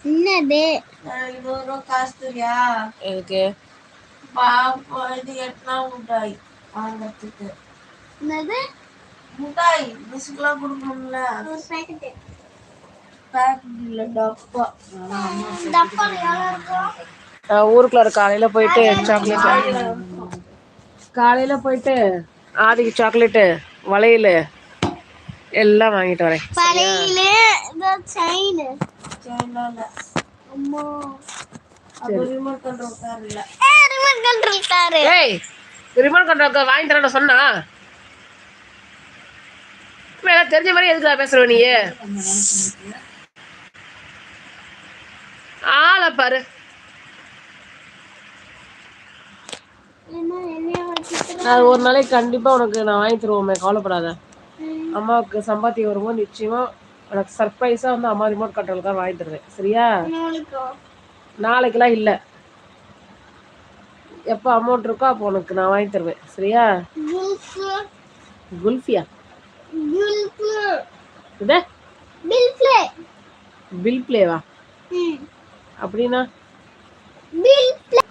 என்னது? இருபது ரூபா காசு தெரியா எதுக்கு? பாப்பா இது எட்டனா முட்டாய் வாங்கறதுக்கு. என்னது? முட்டாய் பிஸ்கெல்லாம் கொடுக்கணும்ல. ஒரு பாக்கெட் பேக்கெட் இல்ல டப்பா டப்பா எவ்வளோ இருக்கும் நான் ஊருக்குள்ள காலையில போயிட்டு சாக்லேட் காலையில போயிட்டு ஆதிக்கு சாக்லேட்டு வளையல் எல்லாம் வாங்கிட்டு வரேன். அம்மா ரிமோட் கண்ட்ரோல் கார் இல்ல. ஏ ரிமோட் கண்ட்ரோல் காரு ஏய் ரிமோட் கண்ட்ரோல் வாங்கி தரேன் சொன்னா? வேற தெரிஞ்ச மாதிரி எதுக்கு பேசுற நீ? ஆளை பாரு. அது ஒரு நாளைக்கு கண்டிப்பா உனக்கு நான் வாங்கி தருவோமே கவலைப்படாத. அம்மாவுக்கு சம்பாத்தியம் வரும்போது நிச்சயமா உனக்கு சர்ப்ரைஸா வந்து அம்மா ரிமோட் கண்ட்ரோல் தான் வாங்கி தருவேன். சரியா? நாளைக்கோ? நாளைக்கெல்லாம் இல்லை. எப்போ அமௌண்ட் இருக்கோ அப்போ உனக்கு நான் வாங்கி தருவேன். சரியா? குல்ஃபு குல்ஃபியா குல்ஃபு இதே? பில் ப்ளே பில் பிளேவா அப்படின்னா? பில் ப்ளே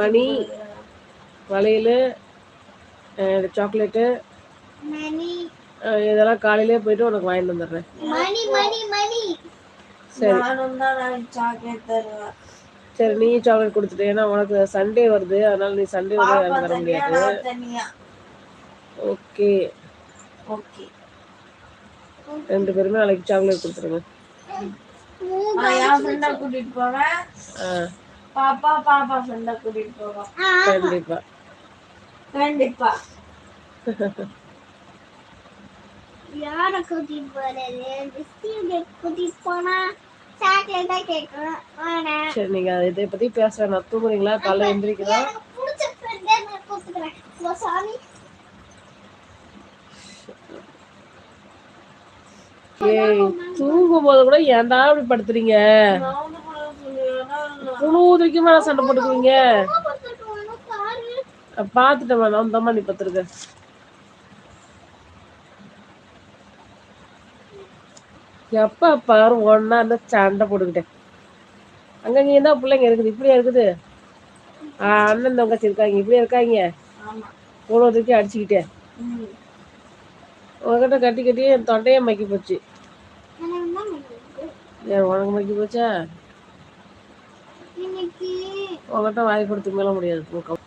மணி வளையல் சாக்லேட்டு இதெல்லாம் காலையிலே போயிட்டு உனக்கு வாங்கிட்டு வந்துடுறேன். மணி மணி மணி. சரி. சரி நீ சாக்லேட் கொடுத்துட்டு ஏன்னா உனக்கு சண்டே வருது அதனால நீ சண்டே வந்து வாங்கி தர தனியா முடியாது. ஓகே. ஓகே. ரெண்டு பேருமே நாளைக்கு சாக்லேட் கொடுத்துருங்க. கூட்டிட்டு போவேன். பாப்பா பாப்பா ஃப்ரெண்டை கூட்டிட்டு போவேன் கண்டிப்பா. கண்டிப்பா. யார கூட்டிட்டு போறது? பிஸ்கட் கூட்டிட்டு போனா சாக்லேட்டா கேட்கணும். ஆனா சரி நீங்க இதை பத்தி பேச நான் தூங்குறீங்களா? காலைல எந்திரிக்கிறா பிடிச்ச ஃப்ரெண்டே நான் கூப்பிட்டுக்கிறேன். சாமி. ஏய் தூங்கும் போது கூட ஏன்டா இப்படி படுத்துறீங்க? புழுவதுக்கு மேல சண்டை போட்டுக்குவீங்க பார்த்துட்டு பாரு. பாத்துட்டேன் நான் தம்மா நீ பத்திருக்க. எப்ப பாரு ஒன்னா அந்த சண்டை போட்டுக்கிட்டேன். அங்க நீ தான் பிள்ளைங்க இருக்குது இப்படியா இருக்குது? அண்ணன் தங்கச்சி இருக்காங்க இப்படியா இருக்காங்க? ஆமா. போனதுக்கே அடிச்சுக்கிட்டேன். உங்ககிட்ட கட்டி கட்டி என் தொண்டையே மக்கி போச்சு. ஏன் உனக்கு மக்கி போச்சா? உங்ககிட்ட வாய் கொடுத்து மேல முடியாது தூக்கம்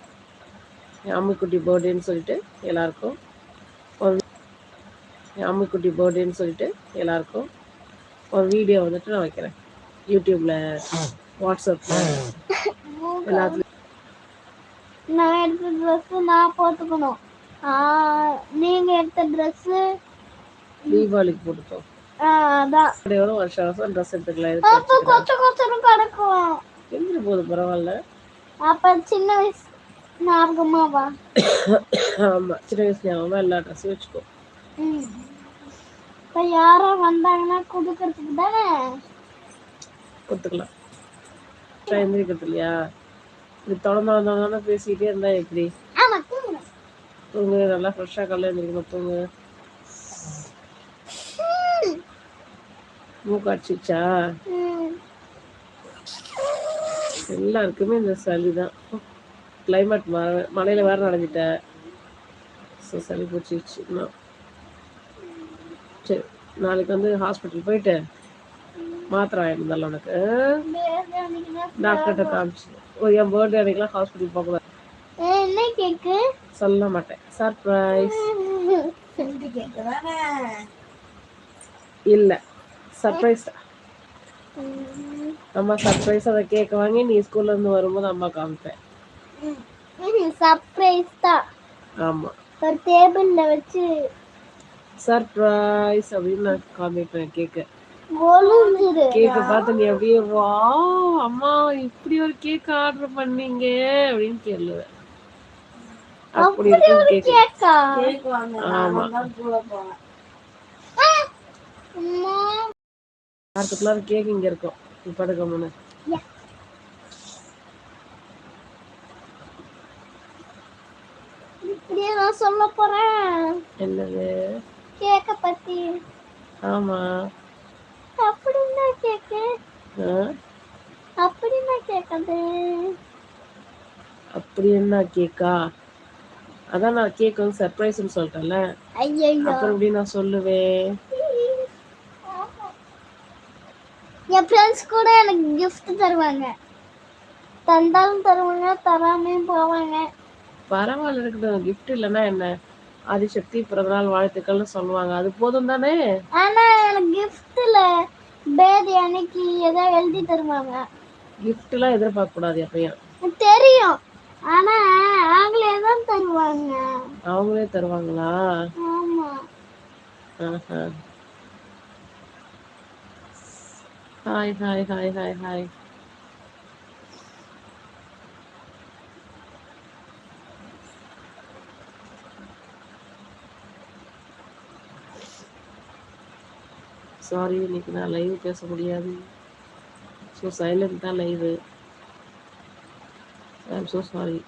என் அம்மிக்குட்டி பர்த்டேன்னு சொல்லிட்டு எல்லாருக்கும் ஒரு என் அம்மிக்குட்டி பர்த்டேன்னு சொல்லிட்டு எல்லாருக்கும் ஒரு வீடியோ வந்துட்டு நான் வைக்கிறேன். யூடியூப்ல வாட்ஸ்அப்ல எல்லாத்துலயும் நான் எடுத்த ட்ரெஸ் நான் போட்டுக்கணும். ஆ, நீங்க எடுத்த ட்ரெஸ் தீபாவளிக்கு போட்டுட்டோம் அதான். அப்படியே வரும் வருஷம் வருஷம் ட்ரெஸ் எடுத்துக்கலாம் அப்ப கிடக்கும். எந்திரி போகுது பரவாயில்ல. அப்ப சின்ன வயசு ஞாபகமாவா ஆமா சின்ன வயசு ஞாபகமா எல்லா ட்ரெஸ்ஸும் வச்சுக்கோ. இப்ப யாரோ வந்தாங்கன்னா கொடுக்கறதுக்கு தானே? கொடுத்துக்கலாம். எந்திரிக்கிறது இல்லையா? இது தொடர்ந்து வந்தவங்க பேசிக்கிட்டே இருந்தா எப்படி? தூங்கு. நல்லா ஃப்ரெஷ்ஷாக காலையில் எழுந்திரிக்கணும் தூங்கு. மூக்கு அடிச்சிச்சா ம். எல்லாருக்குமே இந்த சளி தான் கிளைமேட் மழை மழையில் வேற நனைஞ்சிட்டேன். ஸோ சளி பிடிச்சிச்சு இன்னும். நாளைக்கு வந்து ஹாஸ்பிட்டல் போயிட்டு மாத்திரை வந்தால உனக்கு. டாக்டர்கிட்ட காமிச்சு. ஓ என் பர்த்டே அன்னைக்கெலாம் ஹாஸ்பிட்டல் போகக்கூடாது. சொல்ல மாட்டேன். சர்ப்ரைஸ் இல்லை. சர்ப்ரைஸ். அம்மா சர்ப்ரைஸ் அதை கேட்க வாங்கி நீ ஸ்கூல்ல இருந்து வரும்போது அம்மா காமிப்பேன். சர்ப்ரைஸ் தான். ஆமா. ஒரு டேபிள்ல வச்சு சர்ப்ரைஸ் அப்படின்னு நான் காமிப்பேன் கேக்க. கேக்க பார்த்து நீ அப்படியே வா அம்மா இப்படி ஒரு கேக் ஆர்டர் பண்ணீங்க அப்படின்னு கேளுவேன் அப்படி இருக்கும் கேக் ஆமா. இங்க இருக்கும். இப்படியே நான் சொல்ல போறேன். என்னது? கேக்க பத்தி ஆமா. அப்படின்னா கேக்க? அப்படின்னா கேட்காது அப்படி என்ன கேக்கா? அதான் நான் கேக் வந்து சர்ப்ரைஸ்னு சொல்லிட்டேன்ல. ஐயோ அப்புறம் எப்படி நான் சொல்லுவேன்? என் ஃப்ரெண்ட்ஸ் கூட எனக்கு gift தருவாங்க. தந்தாலும் தருவாங்க தராமையும் போவாங்க. பரவாயில்ல இருக்கட்டும் கிஃப்ட் இல்லைன்னா என்ன? ஆதிசக்தி பிறந்தநாள் வாழ்த்துக்கள்னு சொல்லுவாங்க. அது போதும் தானே? ஆனா எனக்கு கிஃப்ட்ல பேதி அன்னைக்கு ஏதோ எழுதி தருவாங்க. gift எல்லாம் எதிர்பார்க்க கூடாது எப்பயும். தெரியும். ஆனா அவங்களே தான் தருவாங்க. அவங்களே தருவாங்களா? ஆமா. Hi hi hi hi hi sorry இன்னைக்கு நான் லைவ் பேச முடியாது. ஸோ சைலண்ட் தான் live I am so sorry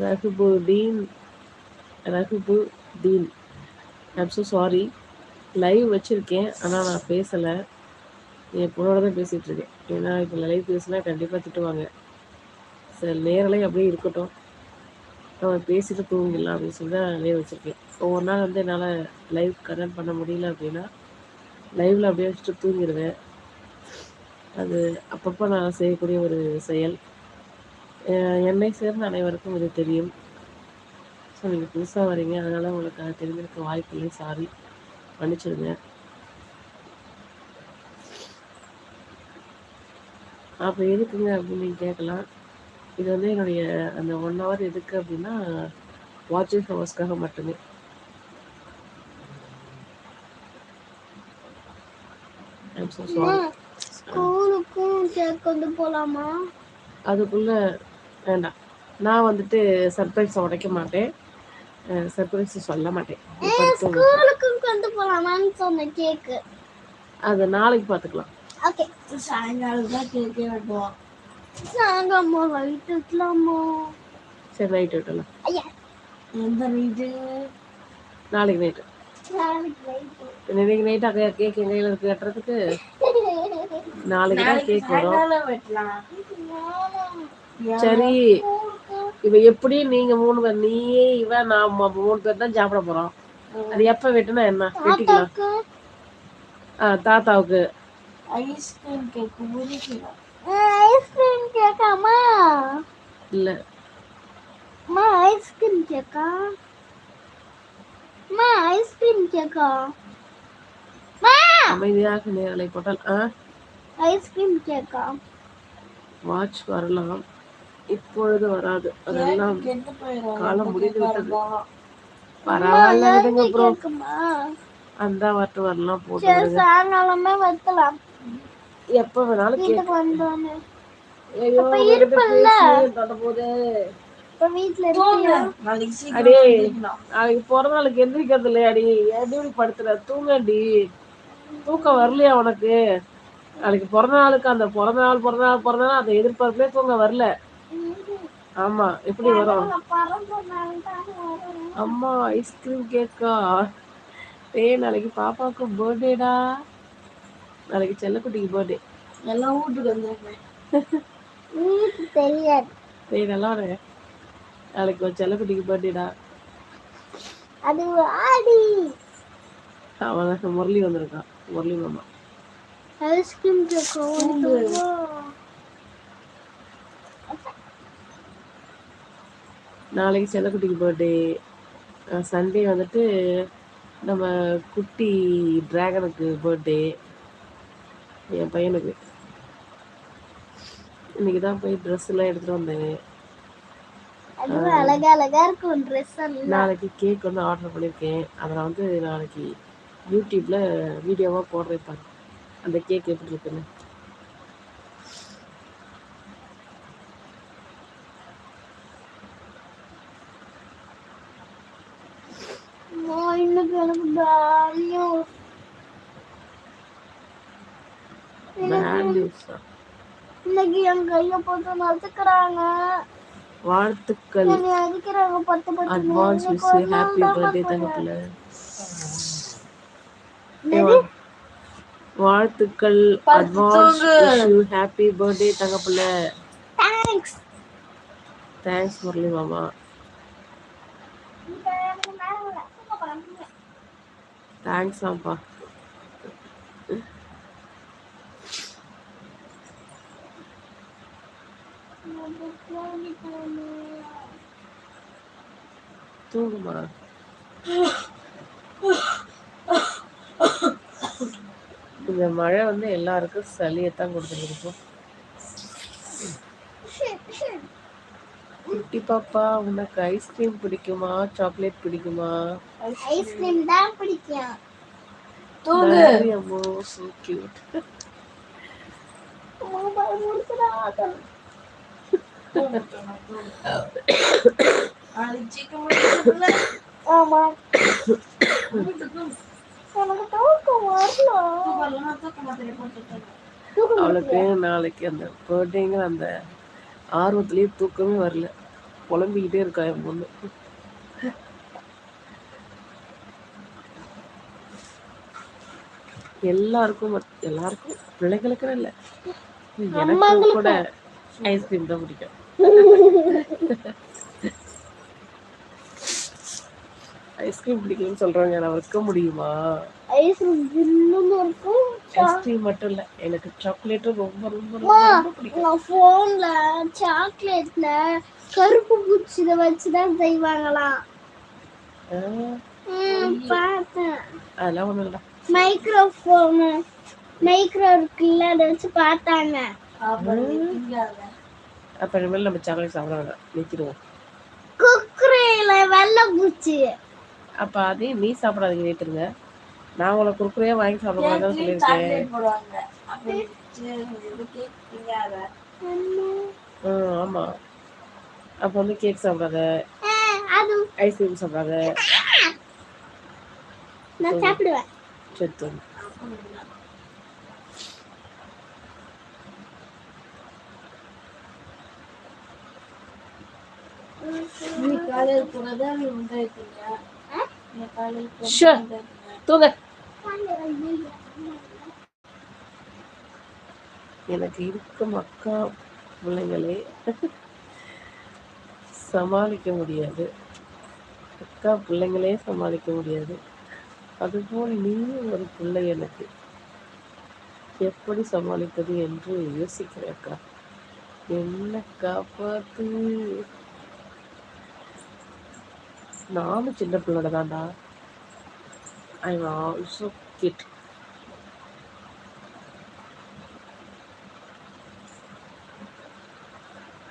Ragupudeen Ragupudeen. I'm so sorry live வச்சுருக்கேன் ஆனால் நான் பேசலை. என் பொண்ணோட தான் பேசிகிட்டு இருக்கேன் ஏன்னா இப்போ லைவ் பேசினா கண்டிப்பாக திட்டுவாங்க. சரி நேரலையும் அப்படியே இருக்கட்டும். நம்ம பேசிட்டு தூங்கிடலாம் அப்படின்னு சொல்லி தான் நேர் வச்சுருக்கேன். ஒவ்வொரு நாள் வந்து என்னால் லைவ் கனெக்ட் பண்ண முடியல அப்படின்னா லைவில் அப்படியே வச்சுட்டு தூங்கிடுவேன். அது அப்பப்போ நான் செய்யக்கூடிய ஒரு செயல். என்னை சேர்ந்த அனைவருக்கும் இது தெரியும். ஸோ நீங்கள் புதுசாக வரீங்க அதனால் உங்களுக்கு அது தெரிஞ்சிருக்க வாய்ப்பு இல்லை சாரி மன்னிச்சிடுங்க. அப்போ எதுக்குங்க அப்படின்னு நீங்கள் கேட்கலாம். இது வந்து என்னுடைய அந்த ஒன் ஹவர் எதுக்கு அப்படின்னா வாட்சிங் ஹவர்ஸ்க்காக மட்டுமே. அதுக்குள்ள வேண்டாம். நான் வந்துட்டு சர்ப்ரைஸை உடைக்க மாட்டேன். சர்ப்ரைஸ் சொல்ல மாட்டேன். கொண்டு போலாமான்னு சொன்ன கேக்கு. அது நாளைக்கு பார்த்துக்கலாம் ஓகே சாயங்காலம் தான் கேக்கே வெட்டுவோம் சாங்கம்மா லைட் வைக்கலாமா சரி நைட்டு விட்டலாம் ஐயா எந்த வீட்டு நாளைக்கு நைட்டு நாளைக்கு லைட் இன்னைக்கு நைட்டு கேக் என் கையில் இருக்கு கட்டுறதுக்கு நாளைக்கு தான் கேக் வரும் சாயங்காலம் சரி இவ எப்படி நீங்க மூணு பேர் நீயே இவ நான் மூணு பேர் தான் சாப்பிட போறோம் அது எப்ப வெட்டுனா என்ன வெட்டிக்கலாம் தாத்தாவுக்கு ஐஸ்கிரீம் கேக் உரிக்கலாம் ஐஸ்கிரீம் கேக்காமா? இல்ல. அம்மா ஐஸ்கிரீம் கேக்கா? அம்மா ஐஸ்கிரீம் கேக்கா? அம்மா அமைதியாக நேரலை போட்டால் ஐஸ்கிரீம் கேக்கா? வாட்ச் வரலாம். இப்பொழுது வராது. அதெல்லாம் காலம் முடிந்து விட்டது. பரவாயில்ல விடுங்க ப்ரோ அந்த வாட்டு வரலாம் விடுங்க. சாயங்காலமே வைக்கலாம். எப்ப வேணாலும் கேக் வீட்டுக்கு வந்தோன்னு. ஐயோ இருப்பல்ல. நாளைக்கு பிறந்த நாளுக்கு எந்திரிக்கிறது இல்லையாடி ஏடி இப்படி படுத்துற? தூங்கடி. தூக்கம் வரலையா உனக்கு? நாளைக்கு பிறந்த நாளுக்கு அந்த பிறந்த நாள் பிறந்த நாள் பிறந்த நாள் அந்த எதிர்பார்ப்புலேயே தூங்க வரல. ஆமா எப்படி வரும்? அம்மா ஐஸ்கிரீம் கேக்கா. டேய் நாளைக்கு பாப்பாவுக்கு பர்த்டேடா நாளைக்கு செல்லக்குட்டிக்கு பர்த்டே எல்லாம் வீட்டுக்கு வந்துருப்பேன் வீட்டு தெரியாது. டேய் நல்லா வர நாளைக்கு செல்லக்குட்டிக்கு பர்த்டேடா அது ஆடி. அவன் முரளி வந்திருக்கான். முரளி மாமா. ஐஸ்கிரீம் நாளைக்கு செல்லக்குட்டிக்கு பர்த்டே சண்டே வந்துட்டு நம்ம குட்டி டிராகனுக்கு பர்த்டே என் பையனுக்கு. இன்னைக்கு தான் போய் ட்ரெஸ் எல்லாம் எடுத்துட்டு வந்தேன். அழகா அழகா இருக்கும் ட்ரெஸ் நாளைக்கு கேக் வந்து ஆர்டர் பண்ணியிருக்கேன் அதை நான் வந்து நாளைக்கு யூடியூப்ல வீடியோவா போடுறேன் பாரு. அந்த கேக் எப்படி இருக்குன்னு. இன்னைக்கு எனக்கு இன்னைக்கு என் கைய போட்டு நசுக்கிறாங்க. வாழ்த்துக்கள். என்னை அடிக்கிறாங்க பத்து பத்து அட்வான்ஸ் விஷ் ஹாப்பி பர்த்டே தங்கப்புல வாழ்த்துக்கள். அட்வான்ஸ் விஷ் ஹாப்பி பர்த்டே தங்கப்புல. தேங்க்ஸ் தேங்க்ஸ் முரளி மாமா. தேங்க்ஸ் ஆப்பா தூங்குமா இந்த மழை வந்து எல்லாருக்கும் சளியத்தான் கொடுத்துருக்கும் குட்டி பாப்பா உனக்கு ஐஸ்கிரீம் பிடிக்குமா சாக்லேட் பிடிக்குமா ஐஸ்கிரீம் தான் பிடிக்கும் தூங்கு அம்மோ so cute. நாளைக்கு சீக்கிரம் அவளுக்கு நாளைக்கு அந்த பர்த்டேங்கிற அந்த ஆர்வத்திலேயே தூக்கமே வரல. புலம்பிக்கிட்டே இருக்கா என் பொண்ணு. எல்லாருக்கும் மத்- எல்லாருக்கும் பிள்ளைகளுக்குன்னு இல்லை. எனக்கு கூட ஐஸ்கிரீம் தான் பிடிக்கும் ஐஸ்கிரீம் பிடிக்கும்னு சொல்றாங்க நான் வைக்க முடியுமா ஐஸ்கிரீம் ஜில்லுன்னு இருக்கும் ஐஸ்கிரீம் மட்டும் இல்ல எனக்கு சாக்லேட்டும் ரொம்ப ரொம்ப பிடிக்கும் நான் போன்ல சாக்லேட்ல கருப்பு பூச்சி இதை வச்சுதான் செய்வாங்களாம் ஆ, ம், பார்த்தேன் அதெல்லாம் ஒண்ணும் இல்ல மைக்ரோஃபோன் மைக்ரோ இருக்குல்ல அதை வச்சு பார்த்தாங்க அப்ப இனிமேல் நம்ம சாக்லேட் சாப்பிட வேண்டாம் நிறுத்திடுவோம் குக்குரேல வெள்ளை பூச்சி. அப்ப அதையும் நீ சாப்பிடாதீங்க நிறுத்துருங்க நான் உங்களை குறுக்குறையா வாங்கி சாப்பிடக்கூடாதுன்னு சொல்லியிருக்கேன். அப்ப ஆ, ஆமா. அப்ப வந்து கேக் சாப்பிடாத. அது ஐஸ்கிரீம் சாப்பிடாத. நான் சாப்பிடுவேன். சரி தூங்கு. நீ காலையில் போனதா நீ உண்டாயிட்டீங்க நீ காலையில் ஷோ. போனதா தூங்க. எனக்கு இருக்கும் அக்கா பிள்ளைங்களே. சமாளிக்க முடியாது. அக்கா பிள்ளைங்களே சமாளிக்க முடியாது. அதுபோல் நீயும் ஒரு பிள்ளை எனக்கு. எப்படி சமாளிப்பது என்று யோசிக்கிறேன் அக்கா. என்ன காப்பாத்து? நானும் சின்ன பிள்ளோட தான்டா. ஐ ஆல்சோ கிட்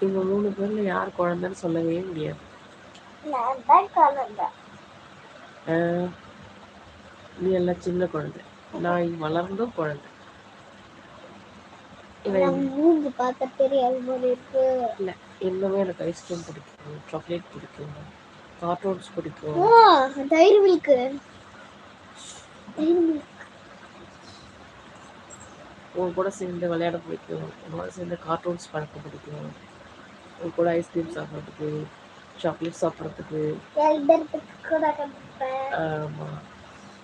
இவங்க மூணு பேர்ல யார் குழந்தைன்னு சொல்லவே முடியாது. நீ எல்லாம் சின்ன குழந்தை. நான் வளர்ந்தும் குழந்தை. மூஞ்சி பார்த்த தெரியாது போல இருக்கு. இல்லை இன்னுமே எனக்கு ஐஸ்கிரீம் பிடிக்கும் சாக்லேட் பிடிக்கும். கார்ட்டூன்ஸ் பிடிக்கும். Oh Dairy Milk Dairy Milk. உன் கூட சேர்ந்து விளையாட பிடிக்கும். உன் கூட சேர்ந்து கார்ட்டூன்ஸ் பார்க்க பிடிக்கும். உன் கூட ஐஸ்கிரீம் சாப்பிட்றதுக்கு சாக்லேட் சாப்பிட்றதுக்கு. ஆமாம்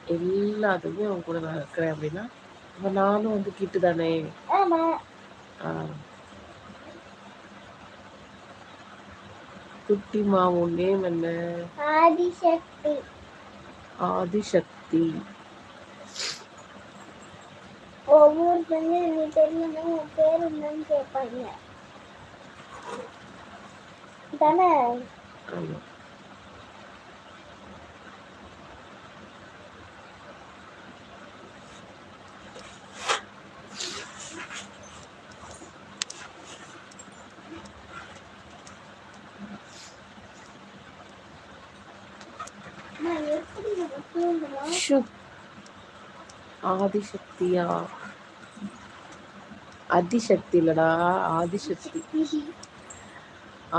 எல்லாத்துக்குமே உன் கூட நான் இருக்கிறேன் அப்படின்னா அப்ப நானும் வந்து கிட்டு தானே ஆமா. ஆ. குட்டிமா உன் நேம் என்ன? ஆதிசக்தி. ஆதிசக்தி. ஒவ்வொருத்தங்க நீ தெரியணும் உன் பேர் என்னன்னு கேட்பாங்க. தானே? ஆமா நான் எப்படி இதை தூங்கலாம் ஷு. ஆதிசக்தியா அதிசக்தி இல்லடா ஆதிசக்தி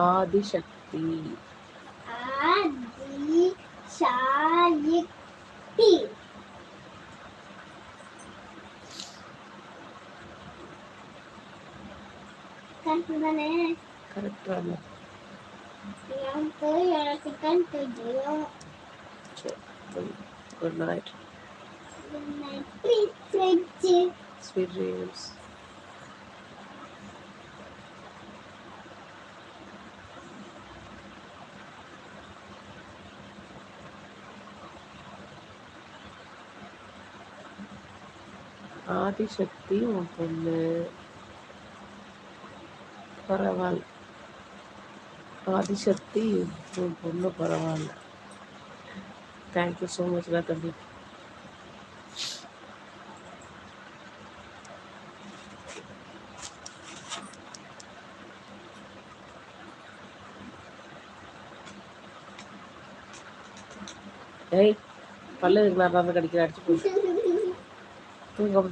ஆதிசக்தி கரெக்ட் தானே கரெக்டான எனக்கு Good night. தெரியும் குட் நைட் ப்ளீஸ் ஆதிசக்தி உன் பொண்ணு. பரவாயில்ல. ஆதிசக்தி உன் பொண்ணு பரவாயில்ல. தேங்க்யூ ஸோ மச்டா தம்பி ஏய் பல்லு நான் கடிக்கிற அடிச்சு போட்டு தூங்க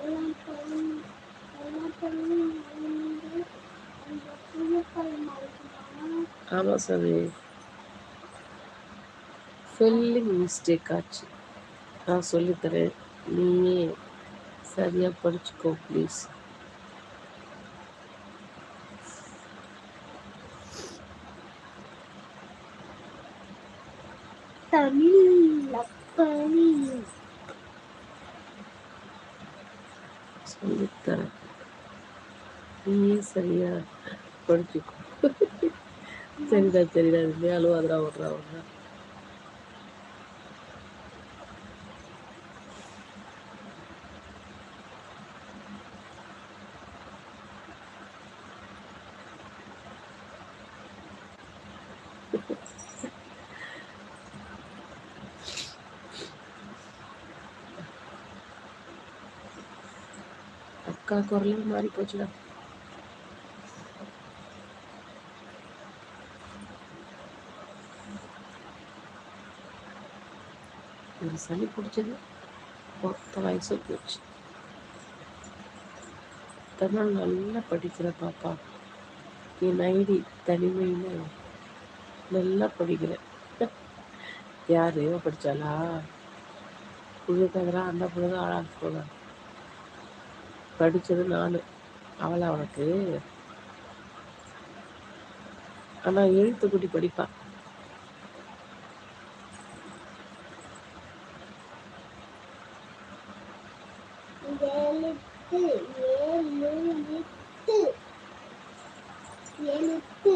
எல்லாம் பண்ணி எல்லாம் பண்ணி அந்த புழுக்கள் மாதிரி ஆமாம் சாமி ஸ்பெல்லிங் மிஸ்டேக் ஆச்சு நான் சொல்லித்தரேன் நீயே சரியாக படிச்சுக்கோ ப்ளீஸ் தமிழ் அப்படி சொல்லித்தரேன் நீயே சரியா படிச்சுக்கோ சரிடா சரிடா இதுலேயே அழுவாதரா விட்றா விட்றா குரலே மாறி போச்சுடா. ஒரு சளி பிடிச்சது. மொத்த வயசு போச்சு. தமிழ் நல்லா படிக்கிற பாப்பா. என் ஐடி தனிமைன்னு நல்லா படிக்கிறேன். யார் படித்தாளா படிச்சாளா? புது அந்த புழுதான் ஆளாக போல. படிச்சது நானு. அவளா அவனுக்கு ஆனா எழுத்துக்குட்டி படிப்பா. எழுத்து எழுத்து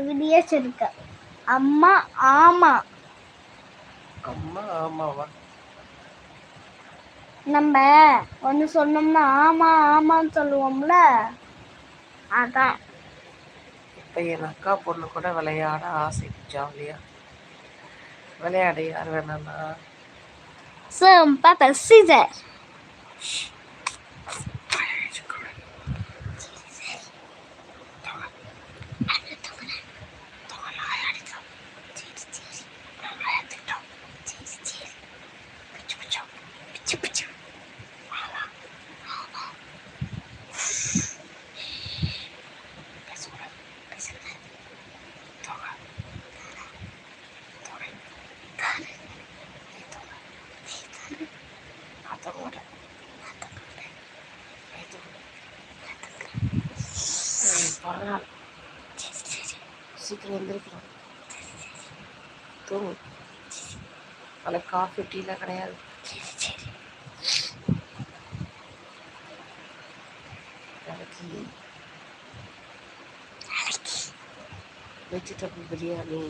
விடியஸ் இருக்கு அம்மா ஆமா. அம்மா ஆமாவா? நம்ம ஒன்று சொன்னோம்னா ஆமா ஆமான்னு சொல்லுவோம்ல? அதான். இப்போ என் அக்கா பொண்ணு கூட விளையாட ஆசை ஜாலியா. விளையாட யார் வேணாம்னா. Some Papa Caesar. பரவாயில்ல சீக்கிரம் எந்திரிக்கிறோம் தூங்கு. அதில் காஃபி டீலாம் கிடையாது. வெஜிடபிள் பிரியாணி.